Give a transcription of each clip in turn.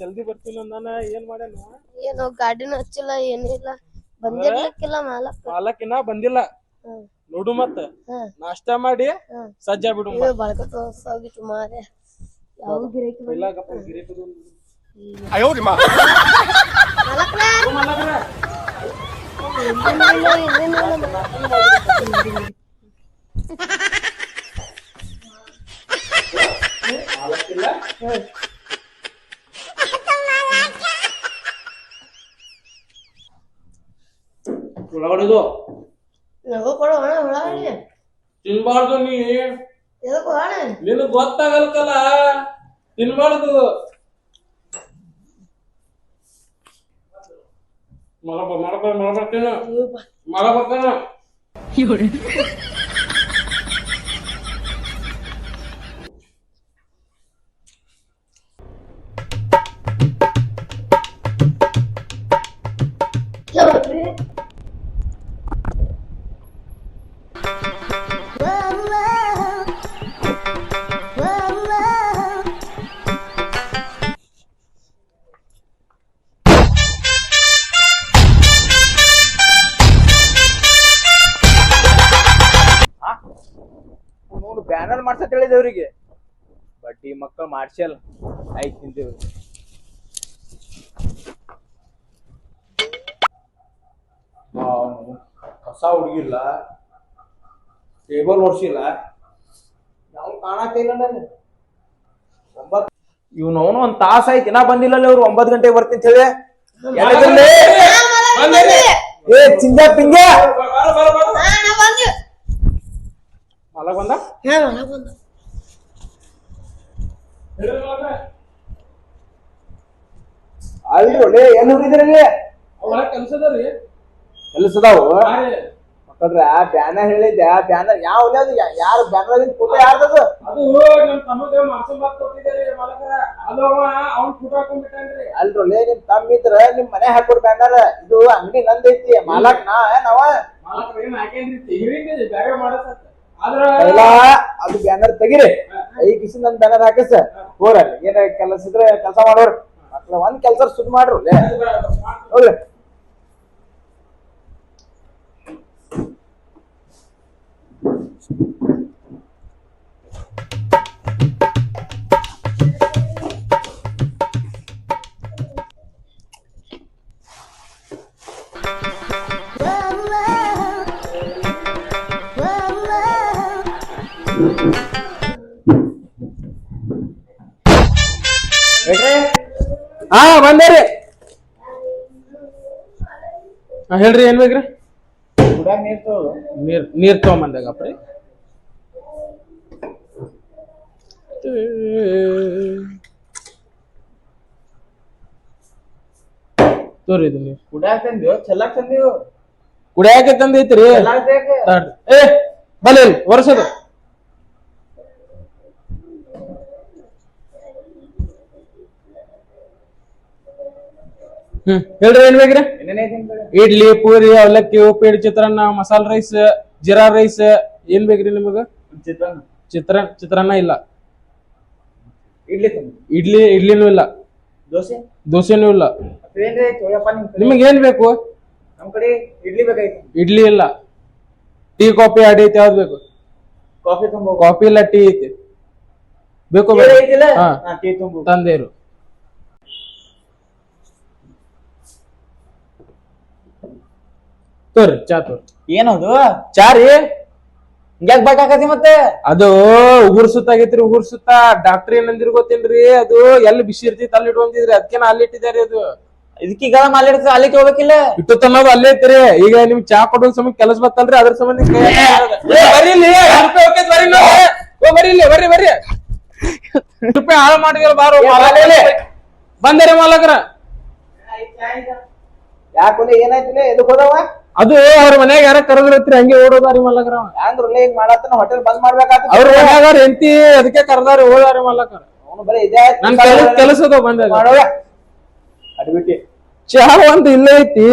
ಜಲ್ದಿ ಬರ್ತೀನಿ ಅಂದಾನ ಏನ್ ಮಾಡ್ಯಾನ? ಏನೋ ಗಾಡಿನ ಹಚ್ಚಿಲ್ಲ ಏನಿಲ್ಲ ಬಂದಿರ್ಲಿಕ್ಕಿಲ್ಲ ಮಾಲಕ್. ಮಾಲಕಿನ ಬಂದಿಲ್ಲ. ಹ್ಮ್ ನೋಡು ಮತ್ತ. ನಾಷ್ಟ ಮಾಡಿ ಸಜ್ಜ ಬಿಡು ಬಳಕತ್ತ ಹೋಗಿತ್ತು ಮಾರೆ ಯಾವ ಗಿರಾಕಿ ಬಂದ ಇಲ್ಲ ಗಪ್ಪ ಗಿರಿಕದು ಮಾಲಕ್ರ. ಒಳಗಡೆದು ನಗೋ ಕೊಡು ಅಣ್ಣ ಒಳಗಡೆ ತಿನ್ಬಾರ್ದು ನೀ. ಎದಕ್ಕೋ ಅಣ್ಣ ನಿನಗ್ ಗೊತ್ತಾಗಲ್ಕಲ್ಲ? ತಿನ್ಬಾರ್ದು. ಮಲಬ ಮಲಬ ಮಲಬರ್ತೇನ ಮಲಬರ್ತೇನ ನೋಡು ಬ್ಯಾನರ್ ಬಟ್ ಈ ಬಡ್ಡಿ ಮಕ್ಕಳು ಮಾಡ್ಸಲ್ಲ ಆಯ್ತು ತಿಂತೇವ್ರಿ ಹೊಸ ಹುಡುಗಿಲ್ಲ. ಟೇಬಲ್ ಓಡಿಸಿಲ್ಲ. ನಾವು ಕಾಣತ್ತಿಲ್ಲ ನಾನು ಒಂಬತ್ ಅವನು ಒಂದ್ ತಾಸ ಆಯ್ತು ಇನ್ನ ಬಂದಿಲ್ಲ ಅವ್ರು ಒಂಬತ್ ಗಂಟೆಗೆ ಬರ್ತೀನಿ ಅಂತ ಹೇಳಿ? ಏ ಚಿಂಜ ಪಿಂಜ. ಮಲಗ ಬಂದ. ಅಲ್ರಿ ಒಳ್ಳೆ ಕೆಲ್ಸದವ್ರಿ ಕೆಲಸದಾವು ಬ್ಯಾನ ಹೇಳಿದ್ದೆ ಬ್ಯಾನರ್ ಯಾವ ಅದು? ಯಾರು ಬ್ಯಾನರ್ ಫೋಟೋ ಯಾರ್ದದು ಅದು? ನಮ್ ತಮ್ಮಗ ಮಾಡ್ಕೊಂಡ್ ಬಾತ್ ಕೊಟ್ಟಿದ್ದಾರೆ ಮಾಲಕರ. ಅದು ಅವ ಅವ್ನ್ ಫೋಟೋ ಹಾಕೊಂಡ್ಬಿಟ್ಟಾನ್ರಿ. ಅಲ್ರೊಳ್ಳೆ ನಿಮ್ ತಮ್ಮ ಇದ್ರ ನಿಮ್ ಮನೆ ಹಾಕೊಡ್ ಬ್ಯಾನರ್. ಇದು ಅಂಗಡಿ ನಂದೈತಿ ಮಾಲಕ್ ನಾ ನಾವ ಮಾಲಕ್ ಏನ್ ಹಾಕೇನ್ರಿ? ಬೇರೆ ಮಾಡಸತ್ತ ಎಲ್ಲ ಅದು ಬ್ಯಾನರ್ ತೆಗಿರಿ. ಐ ಕಿಸಿ ನನ್ ಬ್ಯಾನರ್ ಹಾಕಸ ಹೋರ ಏನ ಕೆಲಸ ಇದ್ರೆ ಕೆಲಸ ಮಾಡೋರು. ಒಂದ್ ಕೆಲ್ಸ ಸುದ್ ಮಾಡ್ರು. ಹೋಗ್ರಿ. ಹಾ ಹೇಳ್ರಿ ಏನ್ ಬೇಕ್ರಿ? ನೀರ್. ನೀರ್ ತಗೊಂಬಂದಾಗಪ್ರಿ. ತೋರಿ ಇದು ನೀರ್. ಕುಡ್ಯಾಕ ತಂದೈತ್ರಿ? ಏ ಬಲೇ ವರ್ಷದ ಹ್ಮ್. ಹೇಳ್ರಿ ಏನ್ ಬೇಕ್ರಿ? ಇಡ್ಲಿ ಪೂರಿ ಅವಲಕ್ಕಿ ಉಪ್ಪಿಡ್ ಚಿತ್ರಾನ್ನ ಮಸಾಲ ರೈಸ್ ಜೀರಾ ರೈಸ್ ಏನ್ ಬೇಕ್ರಿ ನಿಮಗ? ಚಿತ್ರಾನ್ನ. ಚಿತ್ರ ಚಿತ್ರಾನ್ನ ಇಲ್ಲ. ಇಡ್ಲಿ ಇಡ್ಲಿ ಇಡ್ಲಿನೂ ಇಲ್ಲ. ದೋಸೆ? ದೋಸೆನೂ ಇಲ್ಲ. ನಿಮಗೆ ಏನ್ ಬೇಕು? ನಮ್ ಕಡೆ ಇಡ್ಲಿ ಬೇಕಾಯ್ತು. ಇಡ್ಲಿ ಇಲ್ಲ. ಟೀ ಕಾಫಿ ಅಡಿ ಐತಿ ಯಾವ್ದು ಬೇಕು? ಕಾಫಿ ತುಂಬ. ಕಾಫಿ ಇಲ್ಲ ಟೀ ಐತಿ. ಬೇಕು ತಂದೇರು ತೋರಿ ಚಾ ತೋರಿ. ಏನದು? ಚಾರಿ ಹಿಂಗ್ಯಾಕ್ ಬೇಕಾಕತಿ ಮತ್ತೆ? ಅದು ಉಗುರ್ ಸುತ್ತ ಆಗೈತ್ರಿ ಉಗುರ್ ಸುತ್ತ. ಡಾಕ್ಟರ್ ಏನಂದಿರ ಗೊತ್ತೇನ್ರಿ? ಅದು ಎಲ್ಲಿ ಬಿಸಿ ಇರ್ತೈತಿ ಅಲ್ಲಿ ಇಟ್ಕೊಂಡಿದ್ರಿ ಅದಕ್ಕೆ ಅಲ್ಲಿ ಇಟ್ಟಿದ್ದಾರೆ ಅದು. ಇದಕ್ಕೀಗ ಇಡ್ತಾರೆ? ಅಲ್ಲಿ ಹೋಗ್ಬೇಕಿಲ್ಲ? ಇಟ್ಟು ತನ್ನೋದು ಅಲ್ಲೇ ಐತ್ರಿ. ಈಗ ನಿಮ್ ಚಾ ಕೊಡೋ ಸಮಯ ಕೆಲಸ ಬತ್ತಲ್ರಿ ಅದ್ರ ಸಂಬಂಧ ಬರೀಲಿ ಬರ್ರಿ ಬರ್ರಿ ನೀವು. ಓ ಬರ್ರಿ ಇಲ್ಲಿ ಬರ್ರಿ ಬರ್ರಿ. ಐದ್ ರೂಪಾಯಿ ಹಾಳು ಮಾಡಿದ್ರಲ್ಲ ಬಾರು ಬಂದರೆ ಮಾಲಕರ. ಯಾಕೆ ಏನಾಯ್ತಿಲ್ಲ ಎದಕ್ ಹೋದವ? ಅದು ಅವ್ರ ಮನ್ಯಾಗ ಯಾರ ಕರೆದಿರತ್ರಿ ಹಂಗೆ ಓಡೋದಾರಿ ಮಲ್ಲಕರ ಹ್ಯಾಂಗ್ರಲ್ಲ ಹಿಂಗ್ ಮಾಡತ್ತನ ಹೋಟೆಲ್ ಬಂದ್ ಮಾಡ್ಬೇಕಾತ ಅವ್ರ ಮನ್ಯಾಗ ಎಂತಿ ಅದಕ್ಕೆ ಕರೆದಾರಿ ಓಡಾರಿ ಮಲ್ಲಕರ. ಅವನು ಬರೀ ಇದೇ. ನನ್ ಕೆಲಸ ಕೆಲಸದ ಬಂದ ಅಡ್ಬಿಟ್ಟಿ ಚಹಾ ಒಂದ್ ಇಲ್ಲೇ ಐತಿ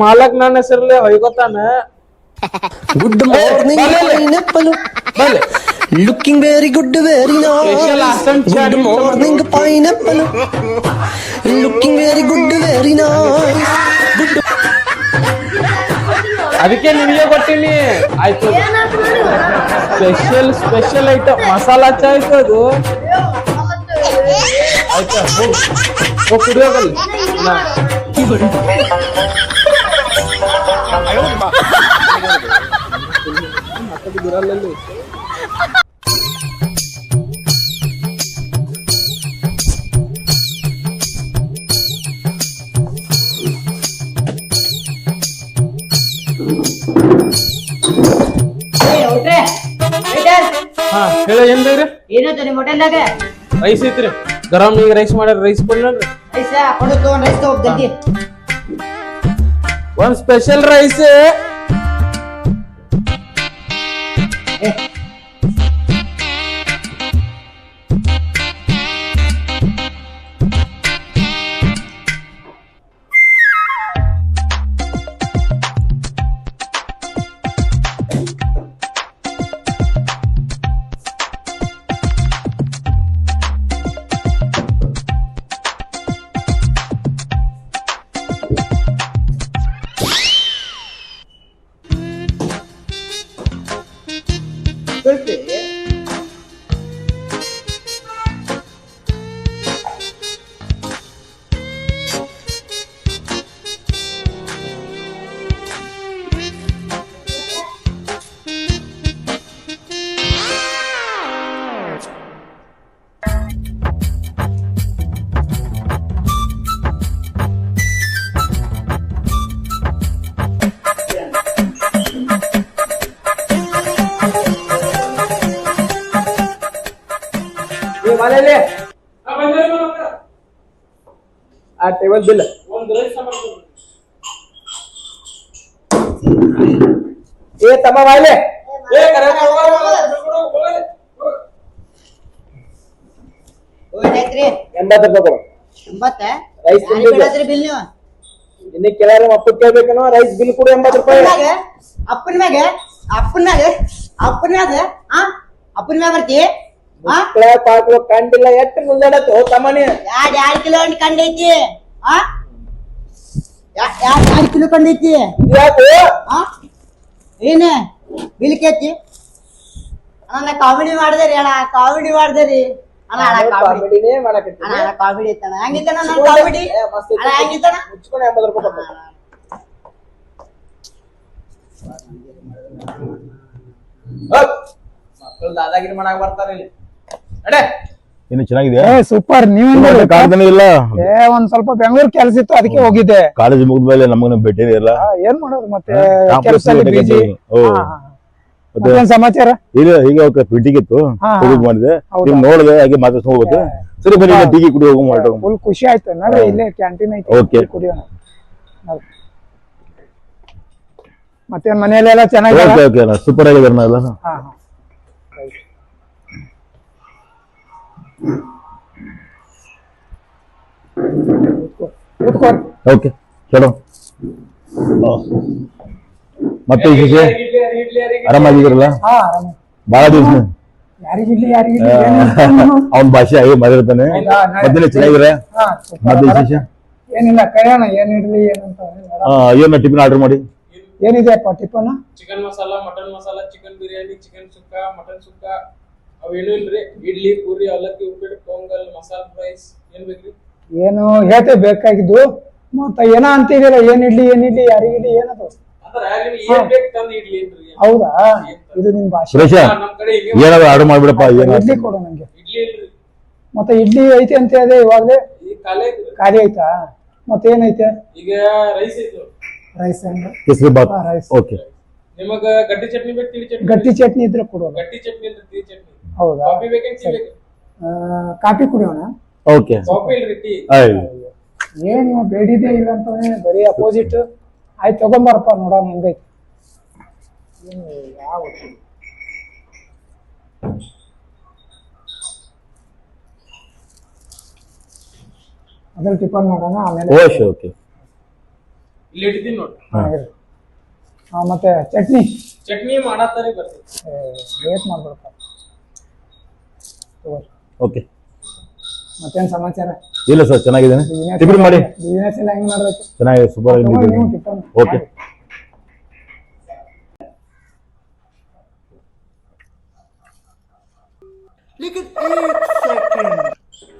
ಮಾಲಕ್ ನನ್ನ ಹೆಸರಲ್ಲೇ ಹೊಯ್ಕೋತಾನ. Good morning looking very good good, very Special nice. Looking very Good very very nice. ಅದಕ್ಕೆ ನಿಮಗೆ ಕೊಟ್ಟಿನಿ. ಆಯ್ತು. ಸ್ಪೆಷಲ್ ಸ್ಪೆಷಲ್ ಐಟಮ್ ಮಸಾಲಾ ಚಾ ಆಯ್ತು ಅದು. ಆಯ್ತಾ? ಹೋಗ್ ಹೋಗ್ ಕುಡಿಯೋಗಲ್ಲ ಹಾ ಹೇಳ ಏನ್ ಬೇಕ್ರಿ? ಏನಂತ ನಿಮ್ಮ ಹೋಟೆಲ್ದಾಗ? ರೈಸ್ ಐತ್ರಿ. ಗರಂ ಈಗ ರೈಸ್ ಮಾಡ್ಯಾರ ರೈಸ್ ಕೊಡ್ಲನ್ರಿ ರೈಸ್ ಕೊಡು ತಗೊಂಡ್ ರೈಸ್ ತಗೋ ಜಲ್ದಿ. ಒಂದ್ ಸ್ಪೆಷಲ್ ರೈಸ್ ಆ ಟೇಬಲ್ ಬಿಲ್ ರೈಸ್ ಏ ತಮ್ಮ ಎಂಬತ್ತು ರೂಪಾಯಿ ರೈಸ್ ಬಿಲ್ ಇನ್ನು ಕೇಳಾರ ಅಪ್ಪ ಕೇಳ್ಬೇಕನೋ ರೈಸ್ ಬಿಲ್ ಕೂಡ ಎಂಬತ್ತು ರೂಪಾಯಿ. ಅಪ್ಪನ ಮ್ಯಾಗ ಅಪ್ಪನಾಗ ಅಪ್ಪನ ಮ್ಯಾಗ ಆ? ಅಪ್ಪನ ಮ್ಯಾಗ ಬರ್ತಿ? ಆ? ಮಕ್ಕಳ ಪಾಕ್ಳು ಕಂಡಿಲ್ಲ ಎಷ್ಟು ಮುಂದಾಡತ್ತು ತಮ್ಮನಿ. ಯಾಡ್ ಎರಡ್ ಕಿಲೋ ಕಂಡೈತಿ? ಆ? ಯಾ- ಯಾ ತಿಳ್ಕೊಂಡೈತಿ ಯಾಕೆ? ಆ? ಏನ? ಬಿಲ್ ಕೇತಿ ಅಣ್ಣ ಕಾಮಿಡಿ ಮಾಡಿದ್ರಿ ಅಣ್ಣ ಕಾಮಿಡಿ ಮಾಡಿದ್ರಿ ಅಣ್ಣ ಅಣ್ಣ ಕಾಮಿಡಿ. ಕಾಮಿಡಿನೇ ಅಣ್ಣ ಕಾಮಿಡಿ ಇತ್ತಣ್ಣ ಹೆಂಗಿತ್ತಣ್ಣ ನನ್ನ ಕಾಮಿಡಿ? ಏ, ಮಸ್ತ್ ಐತಿ. ಅಣ್ಣ ಹೆಂಗಿತ್ತಣ್ಣ ಮುಚ್ಕೊಂಡು ಎಂಬತ್ತು ರೂಪಾಯಿ ಕೊಡ್ಬೇಕು ಮಕ್ಕಳು ದಾದಾಗಿರಿ ಮಾಡಕ್ ಬರ್ತಾರ ಇಲ್ಲಿ. ನಡೆ. ಇನ್ನು ಚೆನ್ನಾಗಿದೆ ಏ ಸೂಪರ್ ನೀವ್ ಕಾಡ್ತಾನೆ ಇಲ್ಲ? ಏ ಒಂದ್ ಸ್ವಲ್ಪ ಬೆಂಗಳೂರು ಕೆಲಸ ಇತ್ತು ಅದಕ್ಕೆ ಹೋಗಿದ್ದೆ. ಕಾಲೇಜ್ ಮುಗಿದ್ಮೇಲೆ ನಮಗನ ಭೇಟಿ ಇಲ್ಲ ಆ, ಏನ್ ಮಾಡೋದು ಮತ್ತೆ? ಕೆಲಸದಲ್ಲಿ ಬಿಜಿ. ಓ. ಮತ್ತೆ ಮತ್ತೇನ್ ಸಮಾಚಾರ? ಇಲ್ಲ ಈಗ ಪೀಟಿಗೆ ಇತ್ತು ಹಾ, ಮಾಡಿದೆ ಹೌದಾ? ನೀವು ನೋಡಿದೆ ಹಾಗೆ ಮಾತಾಡ್ಸ್ಕೊಂಡು ಹೋಗುತ್ತೆ ಸರಿ ಬನ್ನಿ ಈಗ ಕುಡಿ ಹೋಗೋ ಮಾಡ್ಕೊಂಡು ಫುಲ್ ಖುಷಿ ಆಯ್ತು. ನೋಡ್ರಿ ಇಲ್ಲೇ ಕ್ಯಾಂಟೀನ್ ಐತಿ Okay. ಇಲ್ಲಿ ಕುಡಿಯೋಣ. ಮತ್ತೆ ಮತ್ತೇನ್ ಮನೆಯಲ್ಲೆಲ್ಲ ಚೆನ್ನಾಗಿ ಓಕೆ ಓಕೆ ಸೂಪರ್ ಆಗಿದೆ ಎಲ್ಲ ಹಾ ಹಾ. ಓಕೆ ಚಲೋ ಮತ್ತೆ ವಿಶೇಷ ಆರಾಮಾಗಿದ್ದೀರಲ್ಲ ಬಹಳ ದಿವಸ. ಅವನ ಭಾಷೆ ಆಗಿ ಮರಿರ್ತಾನೆ? ಮಧ್ಯಾಹ್ನ ಚೆನ್ನಾಗಿರ. ಮತ್ತೆ ವಿಶೇಷ? ಏನಿಲ್ಲ ಕರೆಯೋಣ ಏನ್ ಇಡ್ಲಿ ಏನಂತ ಆ, ಏನು ಟಿಫಿನ್ ಆರ್ಡರ್ ಮಾಡಿ. ಏನಿದೆಯಪ್ಪ tiffin? Chicken masala mutton masala chicken biryani chicken sukka mutton sukka. ಅವೇನು ಇಲ್ರಿ? ಇಡ್ಲಿ ಪೂರಿ ಅವಲಕ್ಕಿ ಉಪ್ಪಿಟ್ಟು ಪೊಂಗಲ್ ಮಸಾಲ ರೈಸ್ ಏನ್ ಬೇಕ್ರಿ? ಏನು ಹೇಳ್ತೆ ಬೇಕಾಗಿದ್ದು. ಮತ್ತ ಏನ ಅಂತಿದಿಲ್ಲ ಏನ್ ಇಡ್ಲಿ ಏನ್ ಇಡ್ಲಿ ಯಾರಿಗಿಡ್ಲಿ ಏನದು ಅಂದ್ರ ನಿಮ್ಗೆ ಏನ್ ಬೇಕು ತಂದು ಇಡ್ಲಿ ಏನ್ರಿ? ಹೌದಾ? ಇದು ನಿಮ್ ಭಾಷೆ. ಸುರೇಶ ನಮ್ ಕಡೆ ಹಿಂಗೆ ಏನಾದ್ರು ಆರ್ಡರ್ ಮಾಡ್ಬಿಡಪ್ಪ ಏನು ಇಡ್ಲಿ ಕೊಡು ನಂಗೆ. ಇಡ್ಲಿ ಇಲ್ರಿ. ಮತ್ತೆ ಇಡ್ಲಿ ಐತೆ ಅಂತ ಹೇಳಿದೆ ಇವಾಗಲೇ? ಈಗ ಖಾಲಿ ಐತಾ ಖಾಲಿ ಆಯ್ತಾ? ಮತ್ತೆ ಏನೈತೆ ಈಗ ರೈಸ್ ಐತಿ ರೈಸ್ ಅಂದ್ರೆ? ಕೇಸರಿ ಬಾತ್. ಹಾ, rice. ಓಕೆ. ನಿಮಗ ಗಟ್ಟಿ ಚಟ್ನಿ ಬೇಕು ತಿಳಿ ಚಟ್ನಿ ಗಟ್ಟಿ ಚಟ್ನಿ ಇದ್ರೆ ಕೊಡುವ ಗಟ್ಟಿ ಚಟ್ನಿ ಇಲ್ರಿ ತಿಳಿ ಚಟ್ನಿ. ಹೌದಾ? ಕಾಫಿ ಬೇಕು ಆ, ಕಾಫಿ ಕುಡಿಯೋಣ? ಓಕೆ ಕಾಫಿ ಇಲ್ರಿ ಟೀ ಆಯ್ ಏನ್ ಇವ ಬೇಡಿದೆ ಇಲ್ಲ ಅಂತ ಬರೀ ಅಪೋಸಿಟ್ ಆಯ್ತು ತಗೊಂಬಾರಪ್ಪ ನೋಡೋಣ ಹೆಂಗೈತಿ. ಏನು ಯಾವ ಅದ್ರಲ್ಲಿ ಟಿಫನ್ ಮಾಡೋಣ ಆಮೇಲೆ ಓಕೆ ಓಕೆ ಇಲ್ಲಿ ಇಡ್ತೀನಿ ನೋಡ್ರಿ. ಹಾ, ಮತ್ತೆ ಚಟ್ನಿ? ಚಟ್ನಿ ಮಾಡತ್ತಾರಿ ಬರ್ತೈತಿ ಲೇಟ್ ಮಾಡ್ಬಿಡಪ್ಪ. ಓಕೆ ಮತ್ತೇನ್ ಸಮಾಚಾರ ಇಲ್ಲ ಸರ್ ಚೆನ್ನಾಗಿದ್ದೇನೆ ಬಿಸ್ನೆಸ್ ಟಿಫಿನ್ ಮಾಡಿ ಬಿಸ್ನೆಸ್ ಎಲ್ಲ ಹೆಂಗ್ ಮಾಡ್ಬೇಕು ಚೆನ್ನಾಗಿದೆ ಸೂಪರ್ ಆಗಿ ತಗೊಳ್ಳಿ ನೀವು ನಿಂತಿದ್ದೀನಿ. ಟಿಫನ್ ಓಕೆ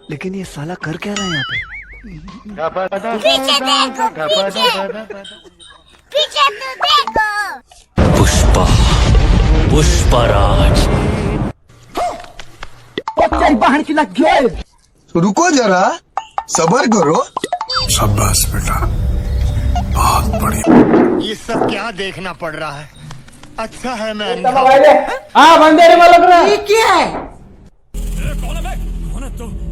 लेकिन ये साला कर क्या रहा है यहाँ पे पुष्पा पुष्पराज बहन की लग गए तो रुको जरा सबर करो। शाबाश बेटा। बहुत बढ़िया। ये सब क्या देखना पड़ रहा है? अच्छा है मैं हाँ। बंदेरे में लग रहा है क्या है?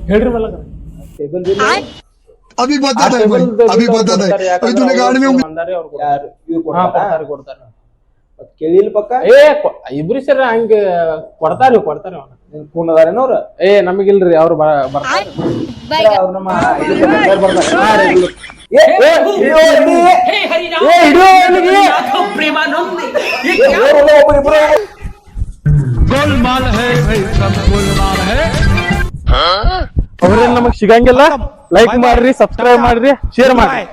हेडर में लग रहा है अभी बता था अभी बता दे अभी तूने गाड़ी में यार यू है। ಕೇಳಿಲ್ಲ ಪಕ್ಕ? ಏ ಕೊ- ಇಬ್ರು ಸರ್ ಹಂಗ ಕೊಡ್ತಾರ ಕೊಡ್ತಾರ ಕೂನ್ ಅದಾರೇನ ಅವ್ರ ಏ ನಮಗಿಲ್ರಿ ಅವ್ರು ಬರ್ತಾರ. ಅವ್ರೇನ್ ನಮಗ್ ಸಿಗಂಗಿಲ್ಲ? ಲೈಕ್ ಮಾಡ್ರಿ ಸಬ್ಸ್ಕ್ರೈಬ್ ಮಾಡ್ರಿ ಶೇರ್ ಮಾಡ್ರಿ.